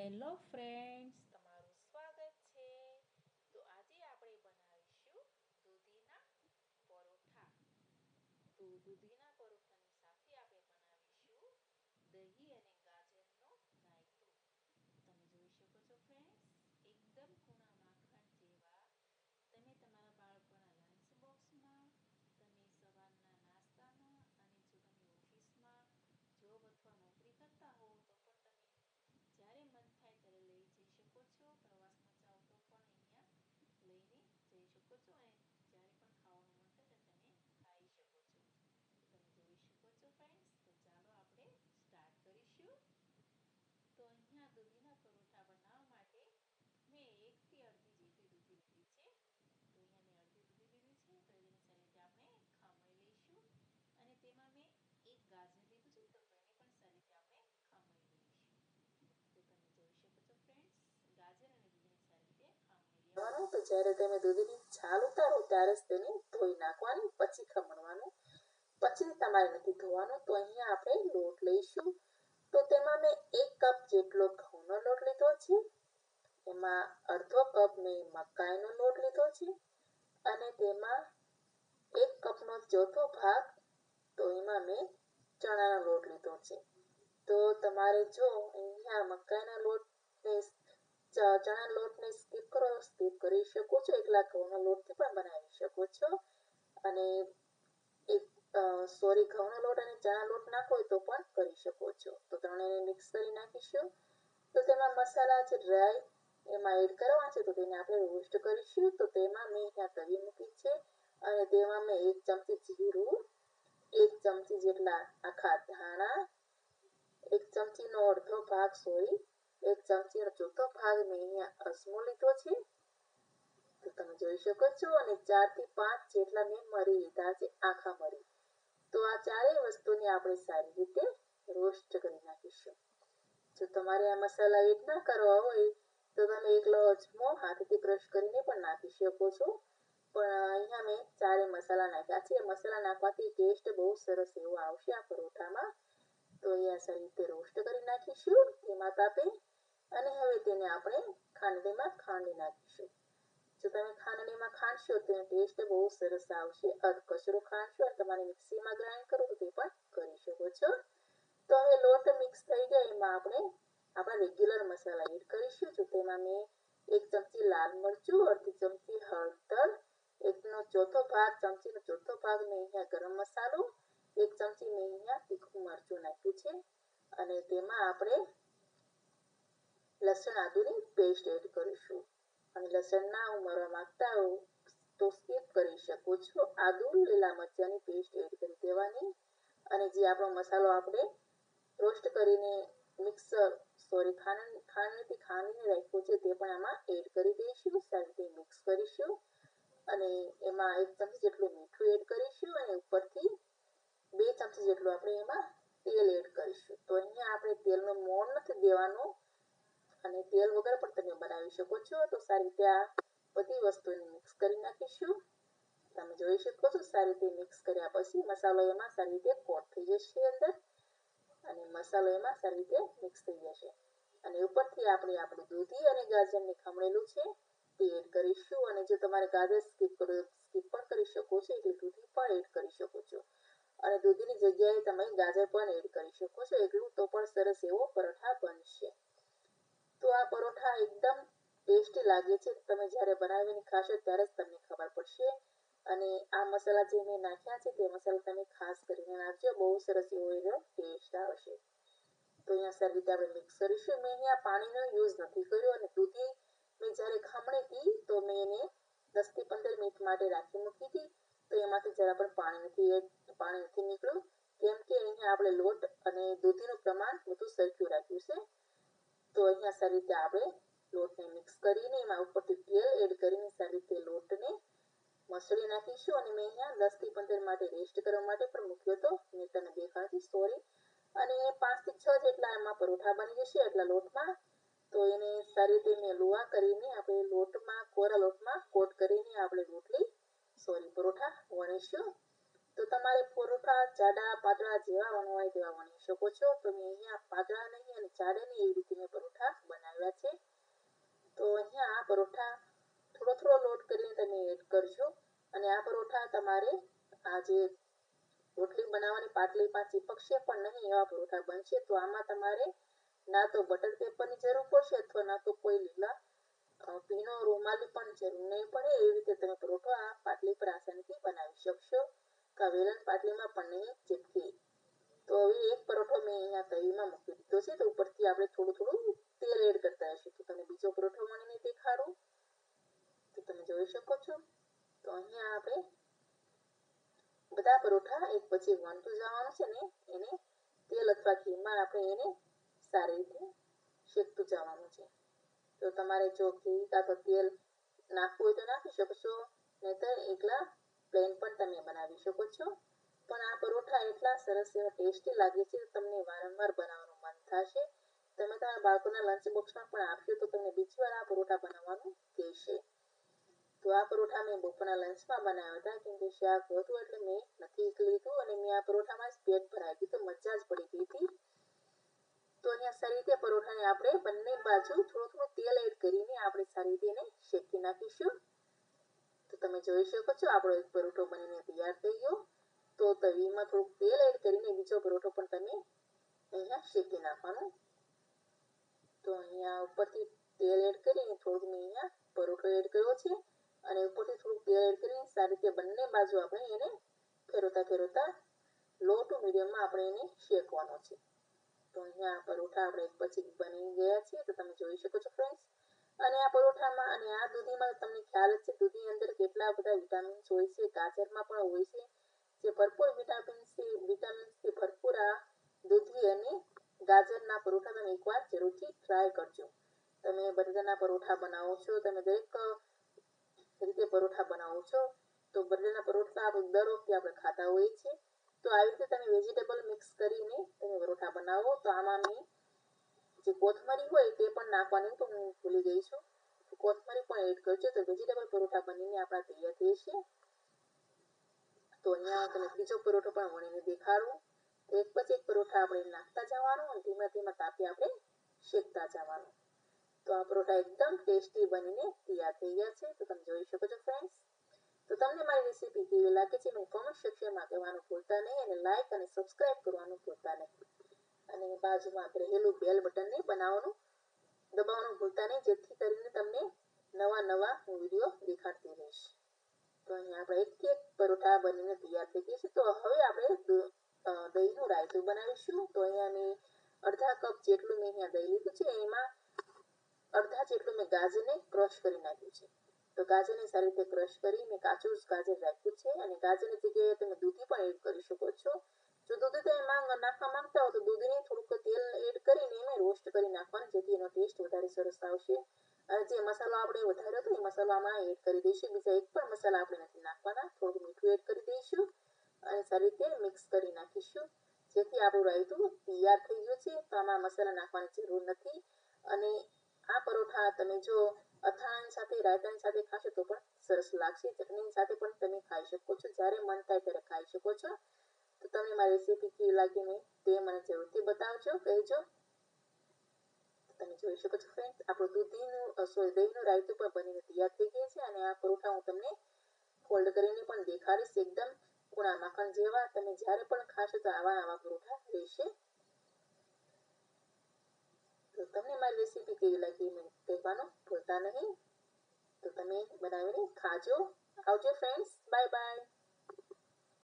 Hello friends તમારું સ્વાગત છે. તો આજે આપણે બનાવીશું દૂધીના પરોઠા. તો દૂધીના પરોઠાની સાથે આપણે બનાવીશું દહીં અને ગાજરનો રાયતો તમે જોઈ શકો છો ફ્રેન્ડ્સ એકદમ કૂણા માખણ જેવા તમે તમારા બાળકોના લંચ બોક્સમાં તમે સવારના નાસ્તામાં અને જો તમે ઓફિસમાં જોબ અથવા નોકરી કરતા હો તો પણ તમે જ્યારે મન થાય ત્યારે લઈ જઈ શકો છો પ્રવાસમાં જાઓ તો પણ અહીંયા લઈને જઈ શકો છો અને જ્યારે પણ ખાવાનું મન થાય ત્યારે તમે ખાઈ શકો છો તમે જોઈ શકો છો ફ્રેન્ડ્સ તો ચાલો આપણે સ્ટાર્ટ કરીશું તો અહીંયા દૂધીના પરોઠા બનાવવા માટે મેં એકથી અડધી જેટલી દૂધી લીધી છે તો અહીંયા મેં અડધી દૂધી લીધી છે તો એને સારી રીતે આપણે ખમણી લઈશું અને તેમાં મેં એક ગાજર લીધું છે તો એને પણ સારી રીતે આપણે ખમણી લઈશું તો તમે જોઈ શકો છો ફ્રેન્ડ્સ ગાજર અને દૂધીને સારી રીતે ખમણી લેવાનું તો જ્યારે તમે દૂધની છાલ ઉતારો ત્યારે જ તેને ધોઈ નાખવાની, પછી ખમણવાનું, પછી તમારે નથી ધોવાનું, તો અહીંયા આપણે લોટ લઈશું. તો તેમાં મેં એક કપ જેટલો ઘઉંનો લોટ લીધો છે. એમાં અડધો કપ મેં મકાઈનો લોટ લીધો છે. અને તેમાં એક કપનો ચોથો ભાગ તો એમાં મેં ચણાનો લોટ લીધો છે. તો તમારે જો અહીંયા મકાઈના લોટને ચણા લોટને સ્કીપ કરો સ્કીપ કરી શકો છો એકલા ઘઉંના લોટથી પણ બનાવી શકો છો અને એક સોરી ઘઉંનો લોટ અને ચણા લોટ નાખો તો પણ કરી શકો છો તો ત્રણેયને મિક્સ કરી નાખીશું તો તેમાં મસાલા છે ડ્રાય એમાં એડ કરવા છે તો તેને આપણે રોસ્ટ કરીશું તો તેમાં મેં અહીંયા તવી મૂકી છે અને તેમાં મેં એક ચમચી જીરું એક ચમચી જેટલા આખા ધાણા એક ચમચીનો અડધો ભાગ સોરી એક ચમચીનો ચોથો ભાગ મેં અહીંયા અજમો લીધો છે. તો તમે જોઈ શકો છો અને ચારથી પાંચ જેટલા મેં મરી લીધા છે, આખા મરી. તો આ ચારેય વસ્તુને આપણે સારી રીતે રોસ્ટ કરી નાખીશું. જો તમારે આ મસાલા એડ ના કરવા હોય, તો તમે એકલો અજમો હાથથી ક્રશ કરીને પણ નાખી શકો છો. પણ અહીંયા મેં ચારે મસાલા નાખ્યા છે. મસાલા નાખવાથી ટેસ્ટ બહુ સરસ એવો આવશે આ પરોઠામાં. તો અહીંયા સારી રીતે રોસ્ટ કરી નાખીશું. તેમાં તાપે અને હવે તેને આપણે ખાંડણીમાં ખાંડી નાખીશું. જો તમે ખાંડણીમાં ખાંડશો, તો ટેસ્ટ બહુ સરસ આવશે. અધકચરો ખાંડશો અને તમારે મિક્સીમાં ગ્રાઇન્ડ કરવું તે પણ કરી શકો છો. તો હવે લોટ મિક્સ થઈ ગયા, એમાં આપણે આપણા રેગ્યુલર મસાલા એડ કરીશું. જો તેમાં મેં એક ચમચી લાલ મરચું, અડધી ચમચી હળદર, એકનો ચોથો ભાગ, ચમચીનો ચોથો ભાગ મેં અહીંયા ગરમ મસાલો, એક ચમચી મેં અહીંયા તીખું મરચું નાખ્યું છે. અને તેમાં આપણે લસણ આદુની પેસ્ટ એડ કરીશું અને લસણ ના ઉમેરવા માંગતા હો તો સ્કીપ કરી શકો છો આદુ લીલા મરચાંની પેસ્ટ એડ કરી દેવાની અને જે આપણો મસાલો આપણે રોસ્ટ કરીને મિક્સર સોરી ખાંડ ખાંડથી ખાંડીને રાખ્યું છે તે પણ આમાં એડ કરી દઈશું સારી મિક્સ કરીશું અને એમાં એક ચમચી જેટલું મીઠું એડ કરીશું અને ઉપરથી બે ચમચી જેટલું આપણે એમાં તેલ એડ કરીશું તો અહીંયા આપણે તેલનો મોણ નથી દેવાનો અને તેલ વગર પણ તમે બનાવી શકો છો. તો સારી રીતે આ બધી વસ્તુને મિક્સ કરી નાખીશું. તમે જોઈ શકો છો, સારી રીતે મિક્સ કર્યા પછી મસાલો એમાં સારી રીતે કોટ થઈ જશે અંદર. અને મસાલો એમાં સારી રીતે મિક્સ થઈ જશે. અને ઉપરથી આપણે આપણું દૂધી અને ગાજરને ખમણેલું છે તે એડ કરીશું. અને જો તમારે ગાજર સ્કીપ કરો સ્કીપ પણ કરી શકો છો, એટલે દૂધી પણ એડ કરી શકો છો. અને દૂધીની જગ્યાએ તમે ગાજર પણ એડ કરી શકો છો. એટલું તો પણ સરસ એવો પરોઠા બનશે. એકદમ ટેસ્ટી લાગે છે. તમે જ્યારે બનાવીને ખાશો ત્યારે જ તમને ખબર પડશે. અને આ મસાલા જે મેં નાખ્યા છે તે મસાલા તમે ખાસ કરીને નાખજો. બહુ સરસ એવો એનો ટેસ્ટ આવશે. તો અહીંયા સર રીતે આપણે મિક્સ કરીશું મેં અહીંયા પાણીનો યુઝ નથી કર્યો અને દૂધી મેં જ્યારે ખમણી હતી તો મેં એને દસથી પંદર મિનિટ માટે રાખી મૂકી હતી. તો એમાંથી જરા પણ પાણી નથી પાણી નથી નીકળ્યું. કેમ કે અહીંયા આપણે લોટ અને દૂધીનું પ્રમાણ બધું સરખ્યું રાખ્યું છે. તો અહીંયા સારી રીતે આપણે લોટને મિક્સ કરીને એમાં ઉપરથી તેલ એડ કરીને સારી રીતે લોટને મસળી નાખીશું અને મેં અહીંયા દસથી પંદર માટે રેસ્ટ કરવા માટે પણ મૂક્યો હતો મેં તને દેખાડતી સોરી અને પાંચથી છ જેટલા એમાં પરોઠા બની જશે એટલા લોટમાં તો એને સારી રીતે મેં લુવા કરીને આપણે લોટમાં કોરા લોટમાં કોટ કરીને આપણે રોટલી સોરી પરોઠા વણીશું તો તમારે પરોઠા જાડા પાતળા જેવા વણવાય તેવા વણી શકો છો તો મેં અહીંયા પાતળા નહીં અને જાડા નહીં એવી રીતે મેં પરોઠા બનાવ્યા છે તો અહીંયા પરોઠા થોડો થોડો લોટ કરીને તમે એડ કરજો અને આ પરોઠા તમારે આ જે રોટલી બનાવવાની પાટલી પાસે ચીપકશે પણ નહીં એવા પરોઠા બનશે. તો આમાં તમારે ના તો બટર પેપરની જરૂર પડશે અથવા ના તો કોઈ લીલા ભીનો, રૂમાલી પણ જરૂર નહીં પડે. એવી રીતે તમે પરોઠો આ પાટલી પર આસાનીથી બનાવી શકશો. કા વેલણ પાટલીમાં પણ નહીં ચીપકે તો હવે એક પરોઠો મેં અહીંયા તવીમાં મૂકી દીધો છે. તો ઉપરથી આપણે થોડું થોડું તેલ એડ કરતા હશે તો તમે બીજો પરોઠો મળીને દેખાડું તો તમે જોઈ શકો છો તો અહીંયા આપણે બધા પરોઠા એક પછી વણતું જવાનું છે ને એને તેલ અથવા ઘીમાં આપણે એને સારી રીતે શેકતું જવાનું છે તો તમારે જો ઘી કાં તો તેલ નાખવું હોય તો નાખી શકો છો નહીતર એકલા પ્લેન પણ તમે બનાવી શકો છો પણ આ પરોઠા એટલા સરસ એવા ટેસ્ટી લાગે છે તમને વારંવાર બનાવવાનું મન થશે તમે તમારા બાળકોના લંચ બોક્સમાં પણ આપ્યું તો તમને બીજી વાર આ પરોઠા બનાવવાનું કહેશે. તો આ પરોઠા મેં બપોરના લંચમાં બનાવ્યા હતા, કેમ કે શાક હતું એટલે મેં નથી લીધું અને મેં આ પરોઠામાં જ પેટ ભરાઈ ગયું, તો મજા જ પડી ગઈ હતી. તો અહીંયા સારી રીતે પરોઠાને આપણે બંને બાજુ થોડું થોડું તેલ એડ કરીને આપણે સારી રીતે એને શેકી નાખીશું. તો તમે જોઈ શકો છો, આપણો એક પરોઠો બનીને તૈયાર થઈ ગયો. તો તવીમાં થોડુંક તેલ એડ કરીને બીજો પરોઠો પણ તમે અહીંયા શેકી નાખવાનું તો અહીંયા ઉપરથી તેલ એડ કરીને થોડુંક મેં અહીંયા પરોઠો એડ કર્યો છે અને ઉપરથી થોડુંક તેલ એડ કરીને સારી રીતે બંને બાજુ આપણે એને ફેરવતા ફેરવતા લો ટુ મીડિયમમાં આપણે એને શેકવાનો છે. તો અહીંયા પરોઠા આપણે એક પછી બની ગયા છે, તો તમે જોઈ શકો છો ફ્રેન્ડ્સ. અને આ પરોઠામાં અને આ દૂધીમાં તમને ખ્યાલ જ છે, દૂધની અંદર કેટલા બધા વિટામિન્સ હોય છે, ગાજરમાં પણ હોય છે. જે ભરપૂર વિટામિન્સથી વિટામિન્સથી ભરપૂર આ દૂધી અને ગાજરના પરોઠા તમે એકવાર જરૂરથી ટ્રાય કરજો. તમે બટાટાના પરોઠા બનાવો છો, તમે દરેક રીતે પરોઠા બનાવો છો, તો બટાટાના પરોઠા આપણે દર વખતે આપણે ખાતા હોઈએ છીએ. તો આવી રીતે તમે વેજીટેબલ મિક્સ કરીને તમે પરોઠા બનાવો, તો આમાં મેં જે કોથમરી હોય તે પણ નાખવાની, તો હું ભૂલી ગઈ છું. કોથમરી પણ એડ કરજો, તો વેજીટેબલ પરોઠા બનીને આપણા તૈયાર થઈ છે તો અહીંયા તમે ત્રીજો પરોઠો પણ વણીને દેખાડું. એક પછી પરોઠા આપણે નાખતા જવાનું અને ધીમે ધીમે તાપી આપણે શેકતા જવાનું. તો આ પરોઠા એકદમ ટેસ્ટી બનીને તૈયાર થઈ ગયા છે. તો તમે જોઈ શકો છો ફ્રેન્ડ્સ તો તમને મારી રેસીપી કેવી લાગે છે મને કોમેન્ટ સેક્શનમાં કહેવાનું ભૂલતા નહીં અને લાઈક અને સબસ્ક્રાઇબ કરવાનું ભૂલતા નહીં. અને બાજુમાં રહેલું બેલ બટનને બનાવવાનું, દબાવવાનું ભૂલતા નહીં, જેથી કરીને તમને નવા નવા હું વીડિયો દેખાડતી રહીશ. તો અહીંયા આપણે એક એક પરોઠા બનીને તૈયાર થઈ ગઈ છે. તો હવે આપણે દહીંનું રાયતું બનાવીશું. તો અહીંયા મેં અડધા કપ જેટલું મેં અહીંયા દહીં લીધું છે. એમાં અડધા જેટલું મેં ગાજરને ક્રશ કરી નાખ્યું છે. તો ગાજરને સારી રીતે ક્રશ કરી મેં કાચું ગાજર રાખ્યું છે. અને ગાજરની જગ્યાએ તમે દૂધી પણ એડ કરી શકો છો. જો દૂધ તમે નાખવા માંગતા હો તો દૂધને થોડુંક તેલ એડ કરીને એને રોસ્ટ કરી નાખવાનું, જેથી એનો ટેસ્ટ વધારે સરસ આવશે. અને જે મસાલો આપણે વધાર્યો હતો એ મસાલો એડ કરી દઈશું. બીજા એક પણ મસાલા આપણે નથી નાખવાના. થોડું મીઠું એડ કરી દઈશું. અને સારી રીતે મિક્સ કરી નાખીશું. જેથી આપણું રાયતું તૈયાર થઈ ગયું છે. તો આમાં મસાલા નાખવાની જરૂર નથી. અને આ પરોઠા તમે જો અથાણાની સાથે, રાયતાની સાથે ખાશો તો પણ સરસ લાગશે. ચટણીની સાથે પણ તમે ખાઈ શકો છો. જ્યારે મન થાય ત્યારે ખાઈ શકો છો. તો તમને મારી રેસીપી કેવી લાગી ને તે મને જરૂરથી બતાવજો. કહેજો. તમે જોઈ શકો છો ફ્રેન્ડ આપણું દૂધીનું સોરી દહીંનું રાયતું પણ બનીને તૈયાર થઈ ગયું છે. અને આ પરોઠા હું તમને ફોલ્ડ કરીને પણ દેખાડીશ એકદમ. કુણા માખણ જેવા તમે જ્યારે પણ ખાશો તો આવા આવા પરોઠા રહેશે. તો તમને મારી રેસીપી કેવી લાગી મને કહેવાનું? ભૂલતા નહીં. તો તમે બનાવીને ખાજો. આવજો ફ્રેન્ડ